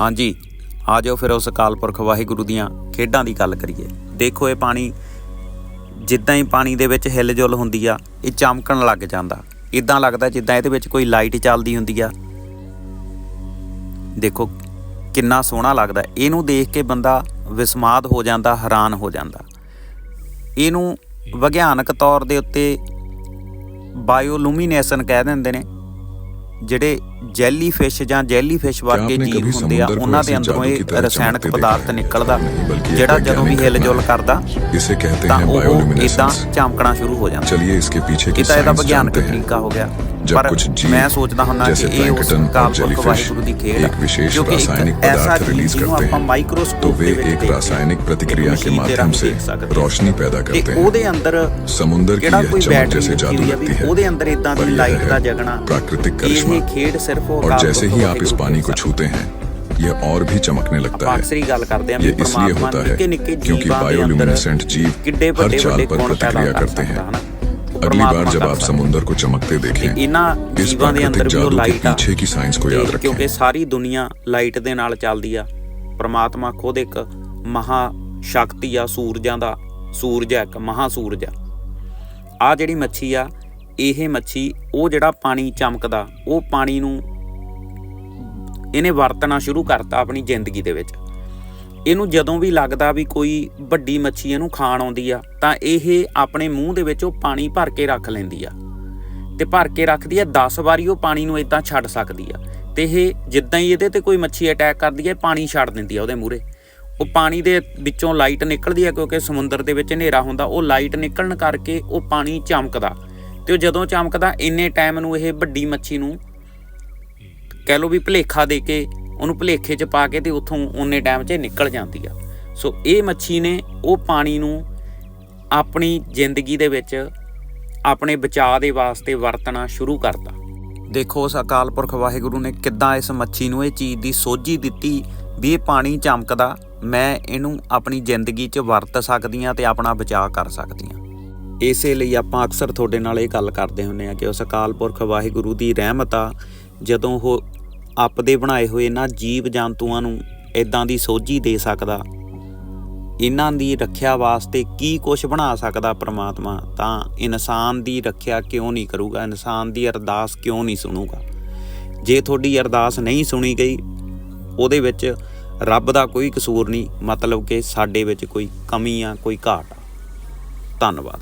ਹਾਂਜੀ, ਆ ਜਾਓ ਫਿਰ ਉਸ ਅਕਾਲ ਪੁਰਖ ਵਾਹਿਗੁਰੂ ਦੀਆਂ ਖੇਡਾਂ ਦੀ ਗੱਲ ਕਰੀਏ। ਦੇਖੋ ਇਹ ਪਾਣੀ, ਜਿੱਦਾਂ ਹੀ ਪਾਣੀ ਦੇ ਵਿੱਚ ਹਿਲਜੁਲ ਹੁੰਦੀ ਆ, ਇਹ ਚਮਕਣ ਲੱਗ ਜਾਂਦਾ। ਇਦਾਂ ਲੱਗਦਾ ਜਿੱਦਾਂ ਇਹਦੇ ਵਿੱਚ ਕੋਈ ਲਾਈਟ ਚੱਲਦੀ ਹੁੰਦੀ ਆ। ਦੇਖੋ, ਕਿੰਨਾ ਸੋਹਣਾ ਲੱਗਦਾ। ਇਹਨੂੰ ਦੇਖ ਕੇ ਬੰਦਾ ਵਿਸਮਾਦ ਹੋ ਜਾਂਦਾ, ਹੈਰਾਨ ਹੋ ਜਾਂਦਾ। ਇਹਨੂੰ ਵਿਗਿਆਨਕ ਤੌਰ ਦੇ ਉੱਤੇ ਬਾਇਓਲੂਮੀਨੇਸ਼ਨ ਕਹਿ ਦਿੰਦੇ ਨੇ। ਜਿਹੜੇ ਜੈਲੀ ਫਿਸ਼ ਜਾਂ ਜੈਲੀ ਫਿਸ਼ ਵਰਗੇ ਜੀਵ ਹੁੰਦੇ ਆ ਉਹਨਾਂ ਦੇ ਅੰਦਰੋਂ ਇਹ ਰਸਾਇਣਕ ਪਦਾਰਥ ਨਿਕਲਦਾ। ਜਿਹੜਾ ਜਦੋਂ ਵੀ ਹਿਲਜੁਲ ਕਰਦਾ ਇਸੇ ਕਹਿੰਦੇ ਹਨ ਬਾਇਓਲੂਮੀਨੈਸੈਂਸ ਇਦਾਂ ਚਮਕਣਾ ਸ਼ੁਰੂ ਹੋ ਜਾਂਦਾ। ਚਲਿਏ ਇਸਕੇ ਪਿੱਛੇ ਕੀ ਸਾਇੰਸ ਇਹਦਾ ਵਿਗਿਆਨਕ ਤਰੀਕਾ ਹੋ ਗਿਆ। जब ਪਰ कुछ जीव ਮੈਂ ਸੋਚਦਾ ਹੁੰਦਾ ਕਿ जैसे ਇਹ ਉਸ plankton और ਕਾਲ ਪੁਰਖ jellyfish ਵਾਹਿਗੁਰੂ ਦੀ ਖੇਡ एक विशेष ਜੋ ਕਿ ਇੱਕ रासायनिक ਐਸਾ पदार्थ ਚੀਜ਼ रिलीज ਜਿਹਨੂੰ करते ਆਪਾਂ हैं ਮਾਈਕਰੋਸਕੋਪ तो वे ਦੇ ਵਿੱਚ एक ਦੇਖ ਕੇ रासायनिक ਇੱਕ प्रतिक्रिया के ਮਸ਼ੀਨ ਦੇ माध्यम ਰਾਹੀਂ से ਦੇਖ ਸਕਦੇ ਹਾਂ। रोशनी पैदा ਤੇ करते हैं ਉਹਦੇ ਅੰਦਰ समुद्र की ਕਿਹੜਾ यह ਕੋਈ चमक ਬੈਟਰੀ जैसे ਲੱਗੀ जादू ਹੋਈ ਆ ਵੀ लगती है ਉਹਦੇ ਅੰਦਰ ਇਦਾਂ ਦੀ पर यह ਲਾਈਟ है ਦਾ ਜਗਣਾ प्राकृतिक करिश्मा ਇਹ ਖੇਡ ਸਿਰਫ ਉਹ और ਅਕਾਲ जैसे ਪੁਰਖ ही आप इस ਵਾਹਿਗੁਰੂ पानी को ਖੇਡ छूते हैं यह और भी चमकने लगता ਆਪਾਂ है ਅਕਸਰ ਹੀ ਗੱਲ ਕਰਦੇ ਆਂ ਵੀ ये इसलिए ਪ੍ਰਮਾਤਮਾ होता है ਨਿੱਕੇ ਨਿੱਕੇ क्योंकि ਜੀਵਾਂ ਦੇ ਅੰਦਰ बायोल्यूमिनेसेंट जीव ਕਿੱਡੇ हर ਵੱਡੇ चाल ਵੱਡੇ पर ਗੁਣ ਪੈਦਾ प्रतिक्रिया ਕਰ करते ਸਕਦਾ हैं ਹਨਾ ਉਹ अगली बार ਪ੍ਰਮਾਤਮਾ जब ਕਰ आप ਸਕਦਾ। समुद्र को चमकते ਤੇ देखें ਇਹਨਾਂ इस ਜੀਵਾਂ ਦੇ ਅੰਦਰ प्राकृतिक ਵੀ ਉਹ जादू के ਲਾਈਟ ਆ पीछे की साइंस को ਤੇ याद रखें ਕਿਉਂਕਿ ਸਾਰੀ ਦੁਨੀਆ ਲਾਈਟ ਦੇ ਨਾਲ ਚੱਲਦੀ ਆ ਪ੍ਰਮਾਤਮਾ ਖੁਦ ਇੱਕ ਮਹਾ ਸ਼ਕਤੀ ਆ ਸੂਰਜਾਂ ਦਾ ਸੂਰਜ ਆ ਇੱਕ ਮਹਾ ਸੂਰਜ ਆ ਆ ਜਿਹੜੀ ਮੱਛੀ ਆ ਇਹ ਮੱਛੀ ਉਹ ਜਿਹੜਾ ਪਾਣੀ ਚਮਕਦਾ ਉਹ ਪਾਣੀ ਨੂੰ ਇਹਨੇ ਵਰਤਣਾ ਸ਼ੁਰੂ ਕਰਤਾ ਆਪਣੀ ਜ਼ਿੰਦਗੀ ਦੇ ਵਿੱਚ ਇਹਨੂੰ ਜਦੋਂ ਵੀ ਲੱਗਦਾ ਵੀ ਕੋਈ ਵੱਡੀ ਮੱਛੀ ਇਹਨੂੰ ਖਾਣ ਆਉਂਦੀ ਆ, ਤਾਂ ਇਹ ਆਪਣੇ ਮੂੰਹ ਦੇ ਵਿੱਚ ਉਹ ਪਾਣੀ ਭਰ ਕੇ ਰੱਖ ਲੈਂਦੀ ਆ। ਤੇ ਭਰ ਕੇ ਰੱਖਦੀ ਹੈ 10 ਵਾਰੀ ਉਹ ਪਾਣੀ ਨੂੰ ਇਦਾਂ ਛੱਡ ਸਕਦੀ ਆ। ਤੇ ਇਹ ਜਿੱਦਾਂ ਹੀ ਇਹਦੇ ਤੇ ਕੋਈ ਮੱਛੀ ਅਟੈਕ ਕਰਦੀ ਹੈ ਪਾਣੀ ਛੱਡ ਦਿੰਦੀ ਆ ਉਹਦੇ ਮੂਹਰੇ। ਉਹ ਪਾਣੀ ਦੇ ਵਿੱਚੋਂ ਲਾਈਟ ਨਿਕਲਦੀ ਹੈ ਕਿਉਂਕਿ ਸਮੁੰਦਰ ਦੇ ਵਿੱਚ ਹਨੇਰਾ ਹੁੰਦਾ, ਉਹ ਲਾਈਟ ਨਿਕਲਣ ਕਰਕੇ ਉਹ ਪਾਣੀ ਚਮਕਦਾ। ਤੇ ਉਹ ਜਦੋਂ ਚਮਕਦਾ, ਇੰਨੇ ਟਾਈਮ ਨੂੰ ਇਹ ਵੱਡੀ ਮੱਛੀ ਨੂੰ ਕਹਿ ਲਓ ਵੀ ਭਲੇਖਾ ਦੇ ਕੇ ਉਹਨੂੰ ਭਲੇਖੇ 'ਚ ਪਾ ਕੇ ਤੇ ਉੱਥੋਂ ਉਹਨੇ ਟਾਈਮ 'ਚ ਨਿਕਲ ਜਾਂਦੀ ਆ। ਸੋ ਇਹ ਮੱਛੀ ਨੇ ਉਹ ਪਾਣੀ ਨੂੰ ਆਪਣੀ ਜ਼ਿੰਦਗੀ ਦੇ ਵਿੱਚ ਆਪਣੇ ਬਚਾਅ ਦੇ ਵਾਸਤੇ ਵਰਤਣਾ ਸ਼ੁਰੂ ਕਰਤਾ। ਦੇਖੋ ਉਸ ਅਕਾਲ ਪੁਰਖ ਵਾਹਿਗੁਰੂ ਨੇ ਕਿੱਦਾਂ ਇਸ ਮੱਛੀ ਨੂੰ ਇਹ ਚੀਜ਼ ਦੀ ਸੋਝੀ ਦਿੱਤੀ ਵੀ ਇਹ ਪਾਣੀ ਚਮਕਦਾ, ਮੈਂ ਇਹਨੂੰ ਆਪਣੀ ਜ਼ਿੰਦਗੀ 'ਚ ਵਰਤ ਸਕਦੀ ਹਾਂ ਤੇ ਆਪਣਾ ਬਚਾਅ ਕਰ ਸਕਦੀ ਹਾਂ। ਇਸੇ ਲਈ ਆਪਾਂ ਅਕਸਰ ਤੁਹਾਡੇ ਨਾਲ ਇਹ ਗੱਲ ਕਰਦੇ ਹੁੰਨੇ ਆ ਕਿ ਉਸ ਅਕਾਲ ਪੁਰਖ ਵਾਹਿਗੁਰੂ ਦੀ ਰਹਿਮਤ ਆ, ਜਦੋਂ ਉਹ ਆਪਦੇ ਬਣਾਏ ਹੋਏ ਇਹਨਾਂ ਜੀਵ ਜੰਤੂਆਂ ਨੂੰ ਇਦਾਂ ਦੀ ਸੋਝੀ ਦੇ ਸਕਦਾ। ਇਹਨਾਂ ਦੀ ਰੱਖਿਆ ਵਾਸਤੇ ਕੀ ਕੁਝ ਬਣਾ ਸਕਦਾ ਪ੍ਰਮਾਤਮਾ? ਤਾਂ ਇਨਸਾਨ ਦੀ ਰੱਖਿਆ ਕਿਉਂ ਨਹੀਂ ਕਰੂਗਾ? ਇਨਸਾਨ ਦੀ ਅਰਦਾਸ ਕਿਉਂ ਨਹੀਂ ਸੁਣੂਗਾ? ਜੇ ਤੁਹਾਡੀ ਅਰਦਾਸ ਨਹੀਂ ਸੁਣੀ ਗਈ, ਉਹਦੇ ਵਿੱਚ ਰੱਬ ਦਾ ਕੋਈ ਕਸੂਰ ਨਹੀਂ, ਮਤਲਬ ਕਿ ਸਾਡੇ ਵਿੱਚ ਕੋਈ ਕਮੀ ਆ ਕੋਈ ਘਾਟ ਆ। ਧੰਨਵਾਦ।